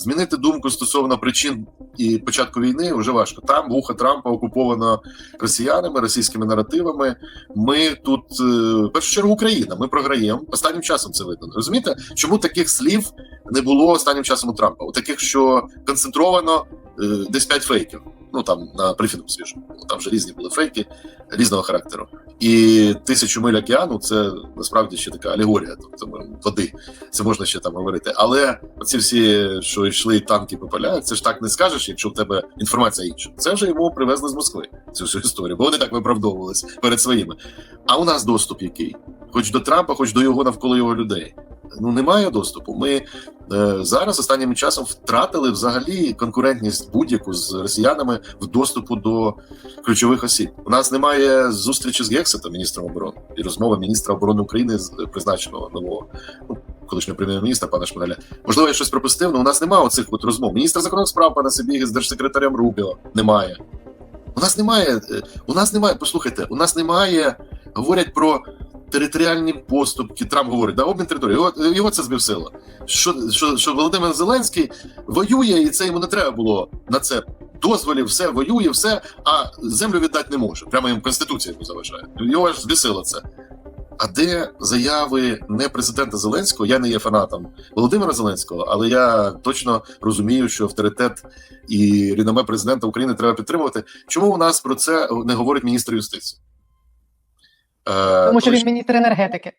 Змінити думку стосовно причин і початку війни вже важко. Там вуха Трампа окуповано росіянами, російськими наративами. Ми тут е, в першу чергу Україна. Ми програємо. Останнім часом це видно. Розумієте, чому таких слів не було останнім часом у Трампа? У таких, що концентровано е, десь п'ять фейків. Ну там на брифінгу свіжому. Там вже різні були фейки різного характеру. І тисячу миль океану це насправді ще така алегорія, тобто води. Це можна ще там говорити. Але оці всі, що йшли танки по полях, це ж так не скажеш, якщо в тебе інформація інша. Це вже йому привезли з Москви цю всю історію, бо вони так виправдовувалися перед своїми. А у нас доступ який? Хоч до Трампа, хоч до його навколо його людей. Ну немає доступу. Ми е, зараз останнім часом втратили взагалі конкурентність будь-яку з росіянами в доступу до ключових осіб. У нас немає зустрічі з Гексетом, міністром оборони, і розмови міністра оборони України з призначеного нового ну, колишнього прем'єр-міністра пана Шмигаля. Можливо, я щось пропустив, але у нас немає оцих от розмов. Міністр закордонних справ пана Сибіги з держсекретарем Рубіо немає. У нас немає. е, У нас немає. Послухайте, у нас немає. Говорять про територіальні поступки. Трамп говорить, да, обмін території. Його, його це збивсило. Що, що, що Володимир Зеленський воює, і це йому не треба було на це дозволів, все воює, все, а землю віддати не може. Прямо їм конституція йому заважає. Його аж збісило це. А де заяви не президента Зеленського? Я не є фанатом Володимира Зеленського, але я точно розумію, що авторитет і реноме президента України треба підтримувати. Чому у нас про це не говорить міністр юстиції? Е, Тому що він міністр енергетики.